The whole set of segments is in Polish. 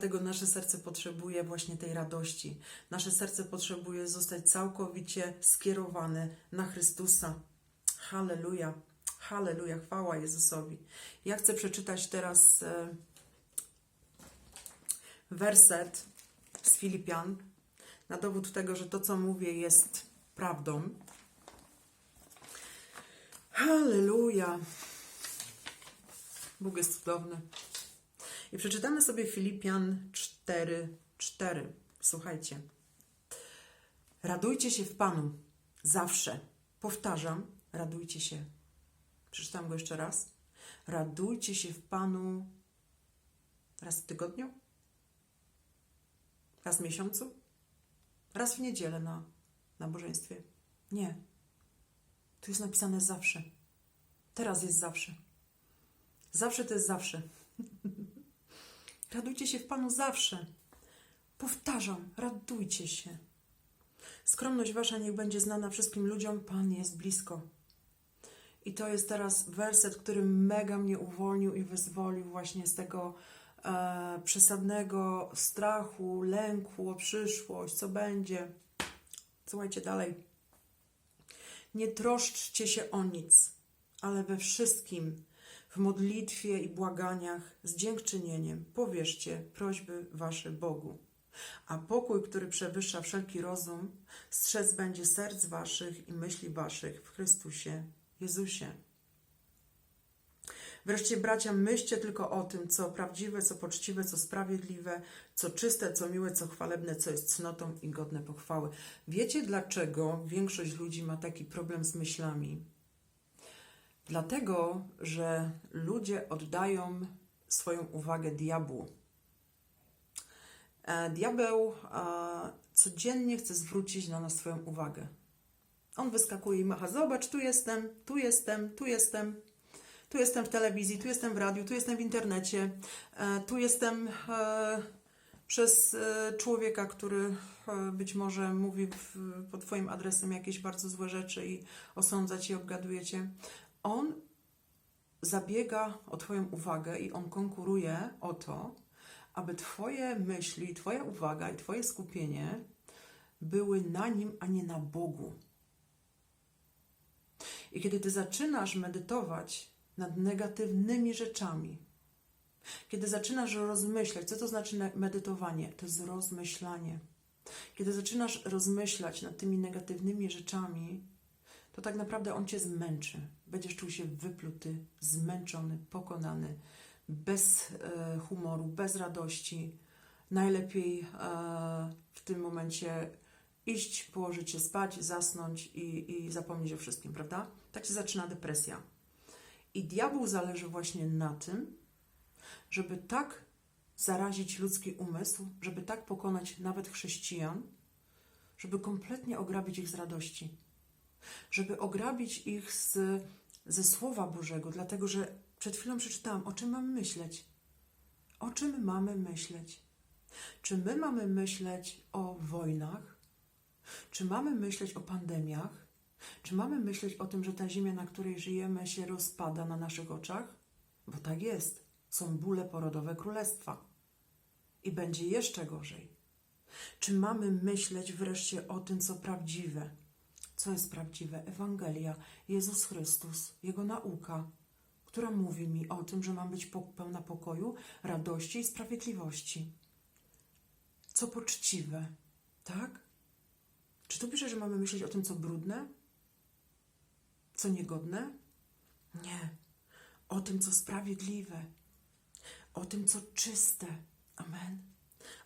Dlatego nasze serce potrzebuje właśnie tej radości. Nasze serce potrzebuje zostać całkowicie skierowane na Chrystusa. Halleluja. Halleluja. Chwała Jezusowi. Ja chcę przeczytać teraz e, werset z Filipian na dowód tego, że to, co mówię, jest prawdą. Halleluja. Bóg jest cudowny. I przeczytamy sobie Filipian 4, 4. Słuchajcie. Radujcie się w Panu zawsze. Powtarzam, radujcie się. Przeczytam go jeszcze raz. Radujcie się w Panu raz w tygodniu? Raz w miesiącu? Raz w niedzielę na nabożeństwie? Nie. Tu jest napisane zawsze. Teraz jest zawsze. Zawsze to jest zawsze. Radujcie się w Panu zawsze. Powtarzam, radujcie się. Skromność wasza niech będzie znana wszystkim ludziom. Pan jest blisko. I to jest teraz werset, który mega mnie uwolnił i wyzwolił właśnie z tego e, przesadnego strachu, lęku o przyszłość, co będzie. Słuchajcie dalej. Nie troszczcie się o nic, ale we wszystkim w modlitwie i błaganiach z dziękczynieniem powierzcie prośby wasze Bogu. A pokój, który przewyższa wszelki rozum, strzec będzie serc waszych i myśli waszych w Chrystusie Jezusie. Wreszcie, bracia, myślcie tylko o tym, co prawdziwe, co poczciwe, co sprawiedliwe, co czyste, co miłe, co chwalebne, co jest cnotą i godne pochwały. Wiecie, dlaczego większość ludzi ma taki problem z myślami? Dlatego, że ludzie oddają swoją uwagę diabłu. E, Diabeł e, codziennie chce zwrócić na nas swoją uwagę. On wyskakuje i macha: Zobacz, tu jestem, tu jestem, tu jestem. Tu jestem w telewizji, tu jestem w radiu, tu jestem w internecie, e, tu jestem przez człowieka, który być może mówi pod Twoim adresem jakieś bardzo złe rzeczy i osądza Cię, obgaduje Cię. On zabiega o Twoją uwagę i on konkuruje o to, aby Twoje myśli, Twoja uwaga i Twoje skupienie były na nim, a nie na Bogu. I kiedy Ty zaczynasz medytować nad negatywnymi rzeczami, kiedy zaczynasz rozmyślać, co to znaczy medytowanie? To jest rozmyślanie. Kiedy zaczynasz rozmyślać nad tymi negatywnymi rzeczami, to tak naprawdę on cię zmęczy. Będziesz czuł się wypluty, zmęczony, pokonany, bez e, humoru, bez radości. Najlepiej e, w tym momencie iść, położyć się spać, zasnąć i, i zapomnieć o wszystkim, prawda? Tak się zaczyna depresja. I diabłu zależy właśnie na tym, żeby tak zarazić ludzki umysł, żeby tak pokonać nawet chrześcijan, żeby kompletnie ograbić ich z radości żeby ograbić ich z, ze Słowa Bożego, dlatego że przed chwilą przeczytałam, o czym mamy myśleć. O czym mamy myśleć? Czy my mamy myśleć o wojnach? Czy mamy myśleć o pandemiach? Czy mamy myśleć o tym, że ta ziemia, na której żyjemy, się rozpada na naszych oczach? Bo tak jest. Są bóle porodowe królestwa. I będzie jeszcze gorzej. Czy mamy myśleć wreszcie o tym, co prawdziwe? Co jest prawdziwe? Ewangelia, Jezus Chrystus, Jego nauka, która mówi mi o tym, że mam być pełna pokoju, radości i sprawiedliwości. Co poczciwe, tak? Czy tu pisze, że mamy myśleć o tym, co brudne? Co niegodne? Nie. O tym, co sprawiedliwe. O tym, co czyste. Amen.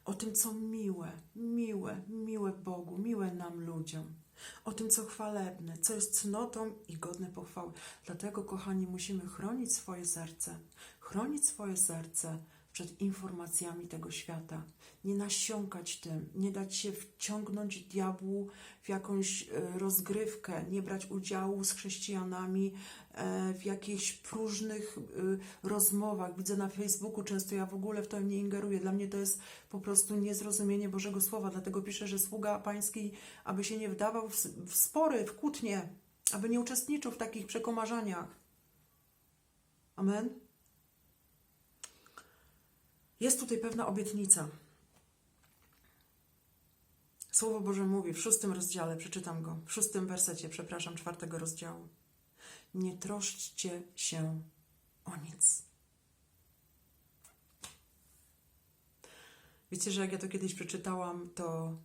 O tym, co miłe, miłe, miłe Bogu, miłe nam ludziom. O tym, co chwalebne, co jest cnotą i godne pochwały. Dlatego, kochani, musimy chronić swoje serce, chronić swoje serce przed informacjami tego świata. Nie nasiąkać tym, nie dać się wciągnąć diabłu w jakąś e, rozgrywkę, nie brać udziału z chrześcijanami e, w jakichś próżnych e, rozmowach. Widzę na Facebooku często, ja w ogóle w to nie ingeruję. Dla mnie to jest po prostu niezrozumienie Bożego Słowa, dlatego piszę, że sługa pański, aby się nie wdawał w, spory, w kłótnie, aby nie uczestniczył w takich przekomarzaniach. Amen. Jest tutaj pewna obietnica. Słowo Boże mówi w szóstym rozdziale, przeczytam go, w szóstym wersecie, przepraszam, czwartego rozdziału. Nie troszczcie się o nic. Wiecie, że jak ja to kiedyś przeczytałam, to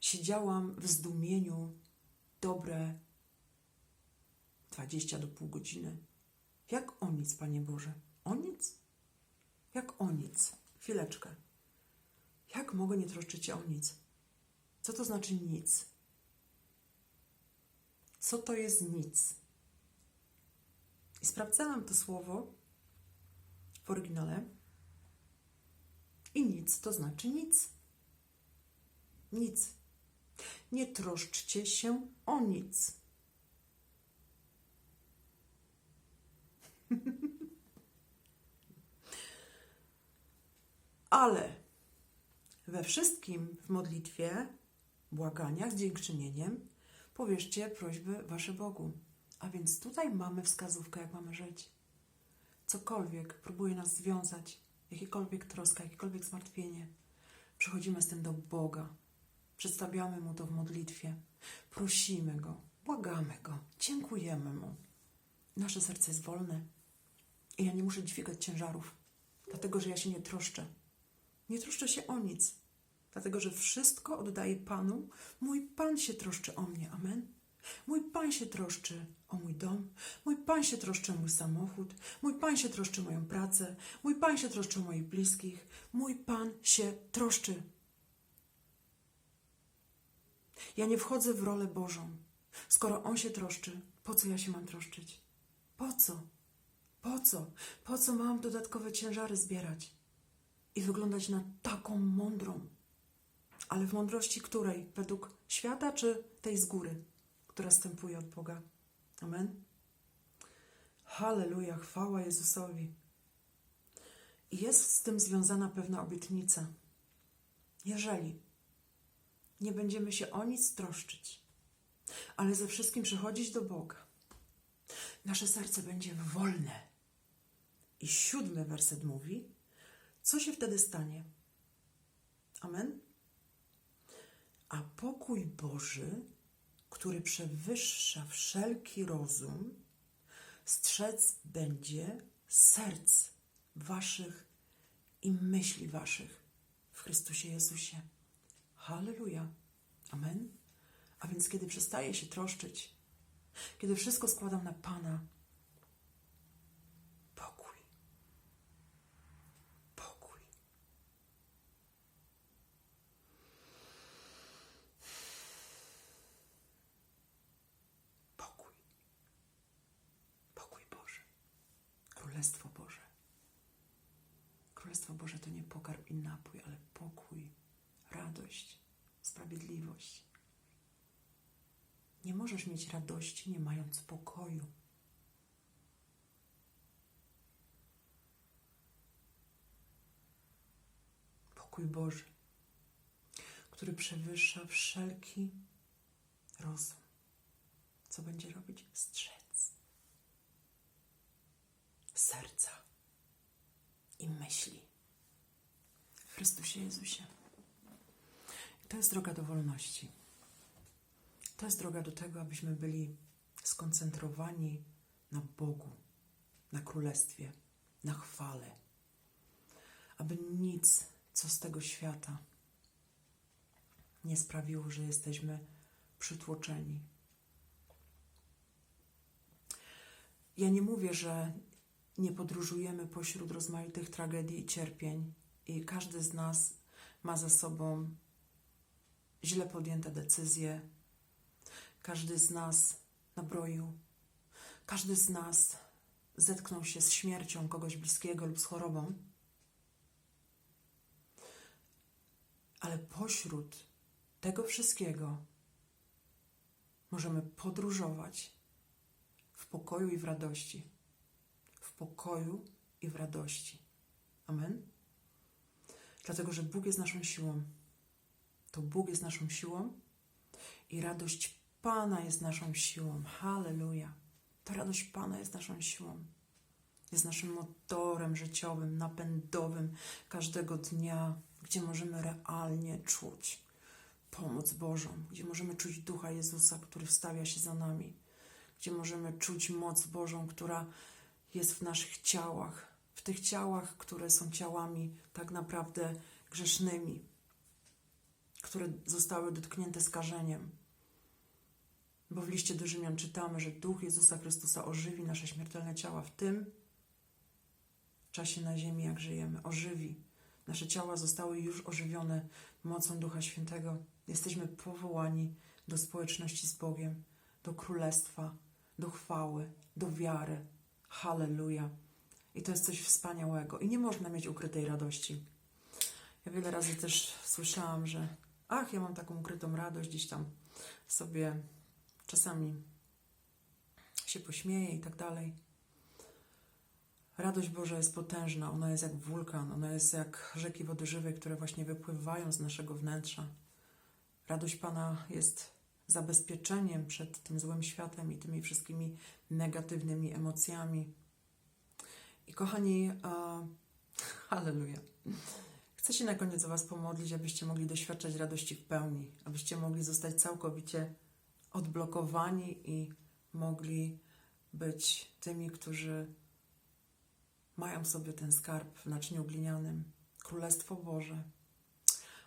siedziałam w zdumieniu dobre 20 do pół godziny. Jak o nic, Panie Boże? O nic? Jak o nic? Chwileczkę. Jak mogę nie troszczyć się o nic? Co to znaczy nic? Co to jest nic? I sprawdzałam to słowo w oryginale. I nic to znaczy nic. Nic. Nie troszczcie się o nic. Ale we wszystkim w modlitwie, błaganiach, dziękczynieniem powierzcie prośby Wasze Bogu. A więc tutaj mamy wskazówkę, jak mamy żyć. Cokolwiek próbuje nas związać, jakiekolwiek troska, jakiekolwiek zmartwienie, przychodzimy z tym do Boga. Przedstawiamy Mu to w modlitwie. Prosimy Go, błagamy Go, dziękujemy Mu. Nasze serce jest wolne i ja nie muszę dźwigać ciężarów, dlatego że ja się nie troszczę. Nie troszczę się o nic, dlatego że wszystko oddaję Panu. Mój Pan się troszczy o mnie. Amen. Mój Pan się troszczy o mój dom, mój Pan się troszczy o mój samochód, mój Pan się troszczy o moją pracę, mój Pan się troszczy o moich bliskich, mój Pan się troszczy. Ja nie wchodzę w rolę Bożą. Skoro On się troszczy, po co ja się mam troszczyć? Po co? Po co? Po co mam dodatkowe ciężary zbierać i wyglądać na taką mądrą? Ale w mądrości której? Według świata czy tej z góry, która stępuje od Boga? Amen. Halleluja, chwała Jezusowi. I jest z tym związana pewna obietnica. Jeżeli nie będziemy się o nic troszczyć, ale ze wszystkim przychodzić do Boga, nasze serce będzie wolne. I siódmy werset mówi, co się wtedy stanie? Amen. A pokój Boży, który przewyższa wszelki rozum, strzec będzie serc waszych i myśli waszych w Chrystusie Jezusie. Halleluja. Amen. A więc kiedy przestaję się troszczyć, kiedy wszystko składam na Pana, pokój. Pokój. Pokój. Pokój Boży. Królestwo Boże. Królestwo Boże to nie pokarm i napój, ale pokój, radość, sprawiedliwość. Nie możesz mieć radości, nie mając pokoju. Pokój Boży, który przewyższa wszelki rozum. Co będzie robić? Strzec serca i myśli Chrystusie Jezusie. To jest droga do wolności. To jest droga do tego, abyśmy byli skoncentrowani na Bogu, na Królestwie, na chwale. Aby nic, co z tego świata, nie sprawiło, że jesteśmy przytłoczeni. Ja nie mówię, że nie podróżujemy pośród rozmaitych tragedii i cierpień, i każdy z nas ma za sobą źle podjęte decyzje, każdy z nas nabroił, każdy z nas zetknął się z śmiercią kogoś bliskiego lub z chorobą. Ale pośród tego wszystkiego możemy podróżować w pokoju i w radości. Pokoju i w radości. Amen? Dlatego, że Bóg jest naszą siłą. To Bóg jest naszą siłą i radość Pana jest naszą siłą. Halleluja. To radość Pana jest naszą siłą. Jest naszym motorem życiowym, napędowym każdego dnia, gdzie możemy realnie czuć pomoc Bożą, gdzie możemy czuć Ducha Jezusa, który wstawia się za nami, gdzie możemy czuć moc Bożą, która jest w naszych ciałach, w tych ciałach, które są ciałami tak naprawdę grzesznymi, które zostały dotknięte skażeniem. Bo w liście do Rzymian czytamy, że Duch Jezusa Chrystusa ożywi nasze śmiertelne ciała w tym czasie na ziemi, jak żyjemy. Ożywi. Nasze ciała zostały już ożywione mocą Ducha Świętego. Jesteśmy powołani do społeczności z Bogiem, do królestwa, do chwały, do wiary. Halleluja. I to jest coś wspaniałego. I nie można mieć ukrytej radości. Ja wiele razy też słyszałam, że ach, ja mam taką ukrytą radość, gdzieś tam sobie czasami się pośmieję i tak dalej. Radość Boża jest potężna, ona jest jak wulkan, ona jest jak rzeki wody żywej, które właśnie wypływają z naszego wnętrza. Radość Pana jest zabezpieczeniem przed tym złym światem i tymi wszystkimi negatywnymi emocjami. I kochani, uh, halleluja. Chcę się na koniec o Was pomodlić, abyście mogli doświadczać radości w pełni, abyście mogli zostać całkowicie odblokowani i mogli być tymi, którzy mają sobie ten skarb w naczyniu glinianym. Królestwo Boże.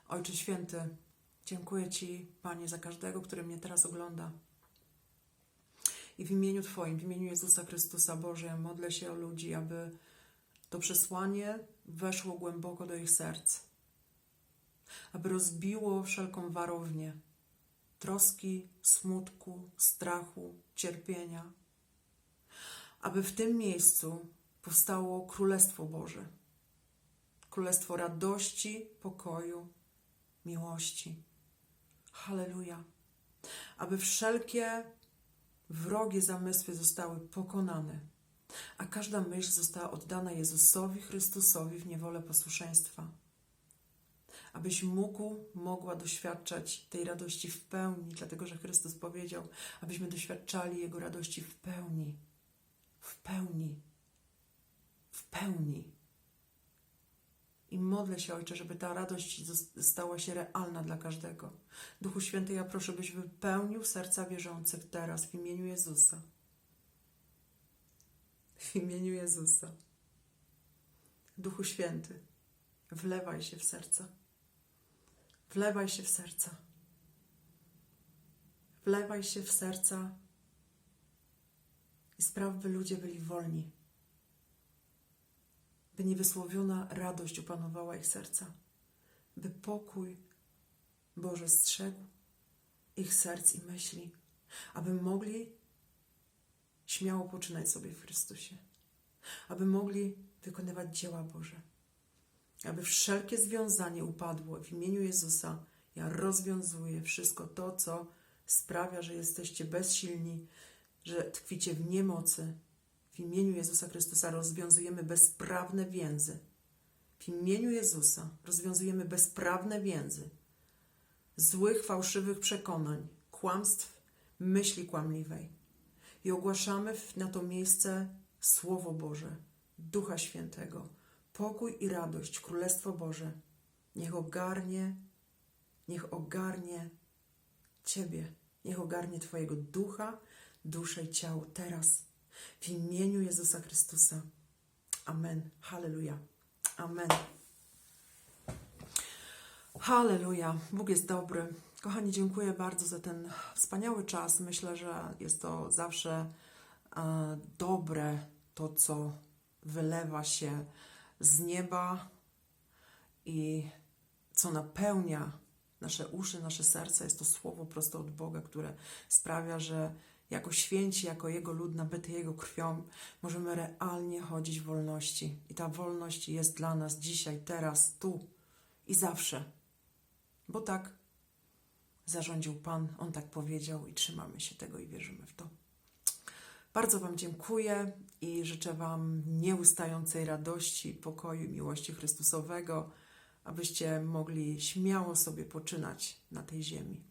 Ojcze Święty, dziękuję Ci, Panie, za każdego, który mnie teraz ogląda. I w imieniu Twoim, w imieniu Jezusa Chrystusa Boże, modlę się o ludzi, aby to przesłanie weszło głęboko do ich serc, aby rozbiło wszelką warownię troski, smutku, strachu, cierpienia, aby w tym miejscu powstało Królestwo Boże. Królestwo radości, pokoju, miłości. Halleluja. Aby wszelkie wrogie zamysły zostały pokonane, a każda myśl została oddana Jezusowi Chrystusowi w niewolę posłuszeństwa. Abyś mógł, mogła doświadczać tej radości w pełni, dlatego że Chrystus powiedział, abyśmy doświadczali Jego radości w pełni. W pełni w pełni. I modlę się, Ojcze, żeby ta radość stała się realna dla każdego. Duchu Święty, ja proszę, byś wypełnił serca wierzących teraz w imieniu Jezusa. W imieniu Jezusa. Duchu Święty, wlewaj się w serca. Wlewaj się w serca. Wlewaj się w serca i spraw, by ludzie byli wolni by niewysłowiona radość opanowała ich serca, by pokój Boże strzegł ich serc i myśli, aby mogli śmiało poczynać sobie w Chrystusie, aby mogli wykonywać dzieła Boże, aby wszelkie związanie upadło w imieniu Jezusa. Ja rozwiązuję wszystko to, co sprawia, że jesteście bezsilni, że tkwicie w niemocy, w imieniu Jezusa Chrystusa rozwiązujemy bezprawne więzy. W imieniu Jezusa rozwiązujemy bezprawne więzy złych, fałszywych przekonań, kłamstw, myśli kłamliwej. I ogłaszamy na to miejsce Słowo Boże, Ducha Świętego, pokój i radość, Królestwo Boże. Niech ogarnie, niech ogarnie Ciebie, niech ogarnie Twojego ducha, duszę i ciało teraz w imieniu Jezusa Chrystusa. Amen. Halleluja. Amen. Halleluja. Bóg jest dobry. Kochani, dziękuję bardzo za ten wspaniały czas. Myślę, że jest to zawsze e, dobre to, co wylewa się z nieba i co napełnia nasze uszy, nasze serca. Jest to słowo prosto od Boga, które sprawia, że jako święci, jako Jego lud nabyty Jego krwią, możemy realnie chodzić w wolności. I ta wolność jest dla nas dzisiaj, teraz, tu i zawsze. Bo tak zarządził Pan, On tak powiedział i trzymamy się tego i wierzymy w to. Bardzo Wam dziękuję i życzę Wam nieustającej radości, pokoju i miłości Chrystusowego, abyście mogli śmiało sobie poczynać na tej ziemi.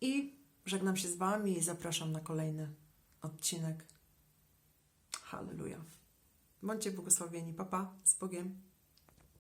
I Żegnam się z Wami i zapraszam na kolejny odcinek. Halleluja. Bądźcie błogosławieni. Papa, z Bogiem.